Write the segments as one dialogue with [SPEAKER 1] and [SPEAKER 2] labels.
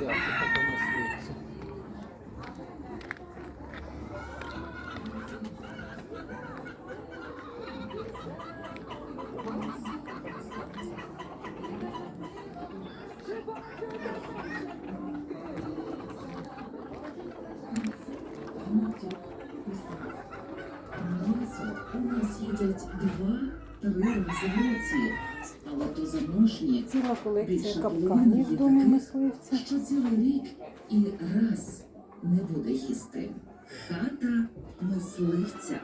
[SPEAKER 1] Да, це така мисливця.
[SPEAKER 2] М'ясо у нас їдять два-три рази в році, але то заможні,
[SPEAKER 3] Ціла колекція капканів
[SPEAKER 2] половини
[SPEAKER 3] в домі
[SPEAKER 2] таких.
[SPEAKER 3] мисливця.
[SPEAKER 2] що цілий рік і раз не буде їсти. Хата мисливця.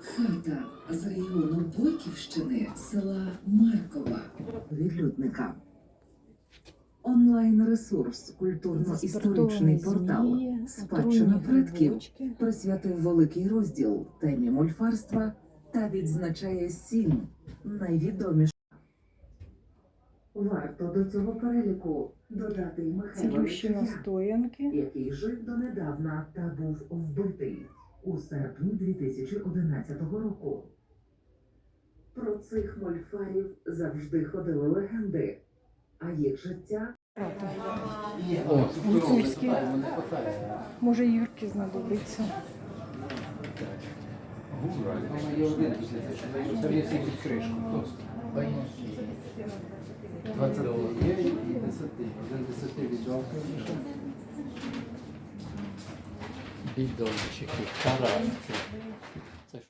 [SPEAKER 2] Хата з району Бойківщини села Маркова. Відлюдника. Онлайн-ресурс, культурно-історичний портал Спадщина предків присвятив великий розділ темі мольфарства та відзначає сім найвідоміших. Варто до цього переліку додати й
[SPEAKER 3] Цілющі
[SPEAKER 2] який жив донедавна та був вбитий у серпні 2011 року. Про цих мольфарів завжди ходили легенди, а їх життя
[SPEAKER 3] Гуцульські. Може, Юрки знадобиться.
[SPEAKER 4] Є є кришку просто.
[SPEAKER 1] 29 і 10. Один 10 віджалка вийшов. Бідончики, караски.